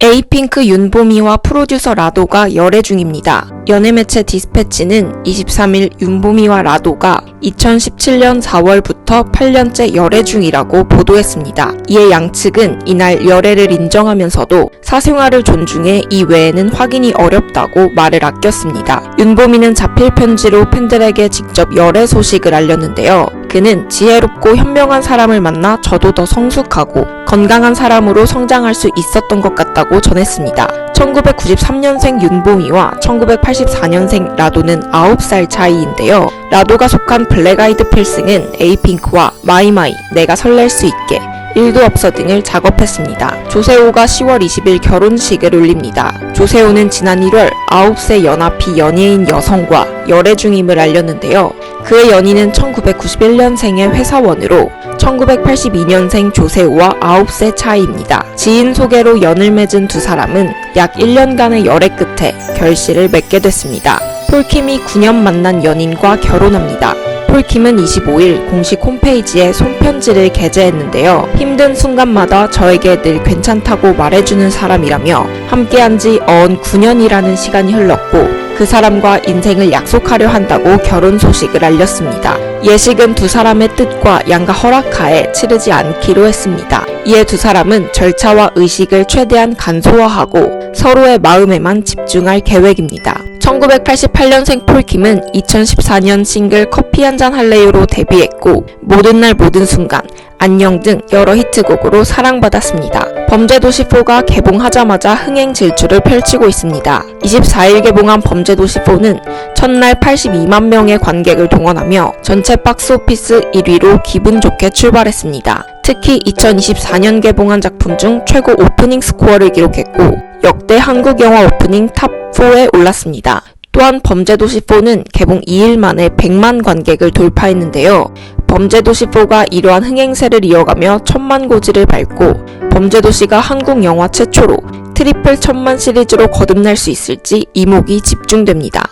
에이핑크 윤보미와 프로듀서 라도가 열애 중입니다. 연예 매체 디스패치는 23일 윤보미와 라도가 2017년 4월부터 8년째 열애 중이라고 보도했습니다. 이에 양측은 이날 열애를 인정하면서도 사생활을 존중해 이 외에는 확인이 어렵다고 말을 아꼈습니다. 윤보미는 자필 편지로 팬들에게 직접 열애 소식을 알렸는데요. 그는 지혜롭고 현명한 사람을 만나 저도 더 성숙하고 건강한 사람으로 성장할 수 있었던 것 같다고 전했습니다. 1993년생 윤보미와 1984년생 라도는 9살 차이인데요. 라도가 속한 블랙 아이드 필승은 에이핑크와 마이마이 내가 설렐 수 있게 1도 없어 등을 작업했습니다. 조세호가 10월 20일 결혼식을 올립니다. 조세호는 지난 1월 9세 연하피 연예인 여성과 열애 중임을 알렸는데요. 그의 연인은 1991년생의 회사원으로 1982년생 조세호와 9세 차이입니다. 지인 소개로 연을 맺은 두 사람은 약 1년간의 열애 끝에 결실을 맺게 됐습니다. 폴킴이 9년 만난 연인과 결혼합니다. 폴킴은 25일 공식 홈페이지에 손편지를 게재했는데요. 힘든 순간마다 저에게 늘 괜찮다고 말해주는 사람이라며 함께한 지 어언 9년이라는 시간이 흘렀고 그 사람과 인생을 약속하려 한다고 결혼 소식을 알렸습니다. 예식은 두 사람의 뜻과 양가 허락하에 치르지 않기로 했습니다. 이에 두 사람은 절차와 의식을 최대한 간소화하고 서로의 마음에만 집중할 계획입니다. 1988년생 폴킴은 2014년 싱글 커피 한 잔 할래요로 데뷔했고 모든 날 모든 순간 안녕 등 여러 히트곡으로 사랑받았습니다. 범죄도시4가 개봉하자마자 흥행 질주를 펼치고 있습니다. 24일 개봉한 범죄도시4는 첫날 82만 명의 관객을 동원하며 전체 박스오피스 1위로 기분 좋게 출발했습니다. 특히 2024년 개봉한 작품 중 최고 오프닝 스코어를 기록했고 역대 한국 영화 오프닝 탑4에 올랐습니다. 또한 범죄도시4는 개봉 2일 만에 100만 관객을 돌파했는데요. 범죄도시4가 이러한 흥행세를 이어가며 천만 고지를 밟고 범죄도시가 한국 영화 최초로 트리플 천만 시리즈로 거듭날 수 있을지 이목이 집중됩니다.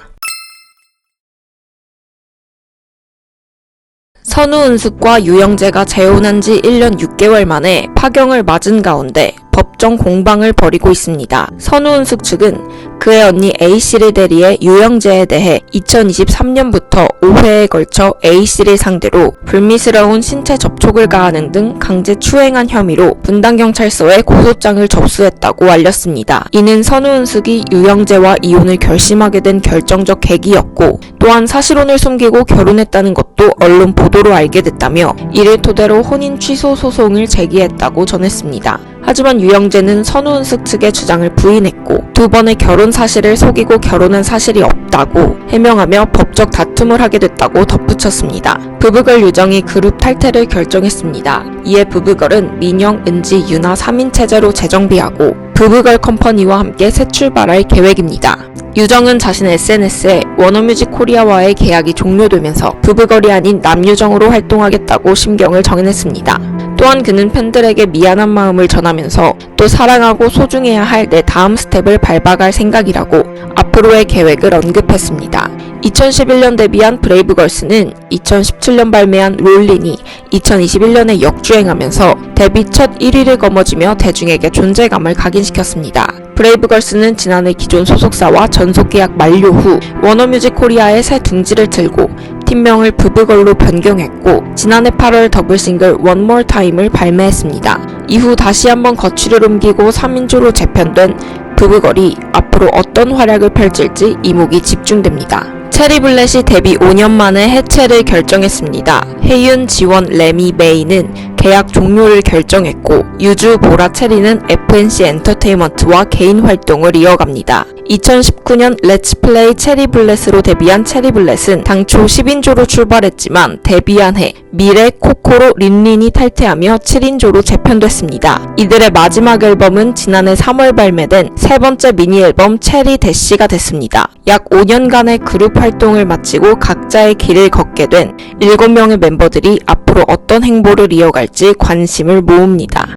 선우은숙과 유영재가 재혼한 지 1년 6개월 만에 파경을 맞은 가운데 법정 공방을 벌이고 있습니다. 선우은숙 측은 그의 언니 A씨를 대리해 유영재에 대해 2023년부터 5회에 걸쳐 A씨를 상대로 불미스러운 신체 접촉을 가하는 등 강제 추행한 혐의로 분당경찰서에 고소장을 접수했다고 알렸습니다. 이는 선우은숙이 유영재와 이혼을 결심하게 된 결정적 계기였고 또한 사실혼을 숨기고 결혼했다는 것도 언론 보도로 알게 됐다며 이를 토대로 혼인 취소 소송을 제기했다고 전했습니다. 하지만 유영재는 선우은숙 측의 주장을 부인했고 두 번의 결혼 사실을 속이고 결혼한 사실이 없다고 해명하며 법적 다툼을 하게 됐다고 덧붙였습니다. 부부걸 유정이 그룹 탈퇴를 결정했습니다. 이에 부부걸은 민영, 은지, 유나 3인 체제로 재정비하고 부부걸 컴퍼니와 함께 새 출발할 계획입니다. 유정은 자신의 SNS에 워너뮤직 코리아와의 계약이 종료되면서 부부걸이 아닌 남유정으로 활동하겠다고 심경을 정해냈습니다. 또한 그는 팬들에게 미안한 마음을 전하면서 또 사랑하고 소중해야 할 내 다음 스텝을 밟아갈 생각이라고 앞으로의 계획을 언급했습니다. 2011년 데뷔한 브레이브걸스는 2017년 발매한 롤린이 2021년에 역주행하면서 데뷔 첫 1위를 거머쥐며 대중에게 존재감을 각인시켰습니다. 브레이브걸스는 지난해 기존 소속사와 전속 계약 만료 후 워너뮤직 코리아의 새 둥지를 틀고 팀명을 부부걸로 변경했고 지난해 8월 더블 싱글 One More Time을 발매했습니다. 이후 다시 한번 거취를 옮기고 3인조로 재편된 부부걸이 앞으로 어떤 활약을 펼칠지 이목이 집중됩니다. 체리 블렛이 데뷔 5년 만에 해체를 결정했습니다. 혜윤, 지원, 레미, 메이는 계약 종료를 결정했고 유주, 보라, 체리는 FNC 엔터테인먼트와 개인 활동을 이어갑니다. 2019년 렛츠플레이 체리블렛으로 데뷔한 체리블렛은 당초 10인조로 출발했지만 데뷔한 해 미래, 코코로, 린린이 탈퇴하며 7인조로 재편됐습니다. 이들의 마지막 앨범은 지난해 3월 발매된 세 번째 미니 앨범 체리 대시가 됐습니다. 약 5년간의 그룹 활동을 마치고 각자의 길을 걷게 된 7명의 멤버들이 앞으로 어떤 행보를 이어갈지 관심을 모읍니다.